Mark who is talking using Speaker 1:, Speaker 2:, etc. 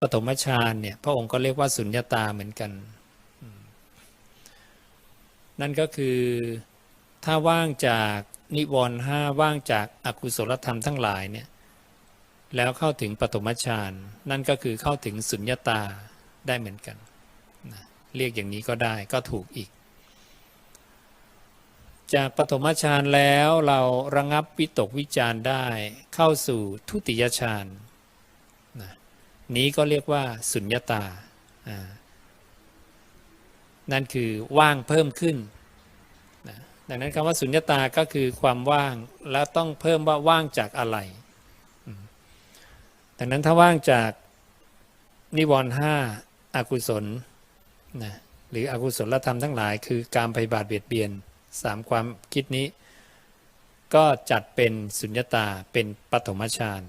Speaker 1: ปฐมฌานเนี่ยพระองค์ก็เรียกว่าสุญญาตาเหมือนกัน นั่นก็คือถ้าว่างจากนิวรณ์ห้าว่างจากอากุศลธรรมทั้งหลายเนี่ยแล้วเข้าถึงปฐมฌานนั่นก็คือเข้าถึงสุญญาตาได้เหมือนกันนะเรียกอย่างนี้ก็ได้ก็ถูกอีก จากปฐมฌานแล้วเราระงับวิตกวิจารได้เข้าสู่ทุติยฌานนะ นี้ก็เรียกว่าสุญญตาอ่านั่นคือว่างเพิ่มขึ้นนะดังนั้นคำว่าสุญญตาก็คือความว่างแล้วต้องเพิ่มว่าว่างจากอะไร ดังนั้นถ้าว่างจากนิวรณ์ห้าอากุศลนะหรืออกุศลธรรมทั้งหลาย คือการไปบาทเบียดเบียนสามความคิดนี้ ก็จัดเป็นสุญญตาเป็นปฐมฌาน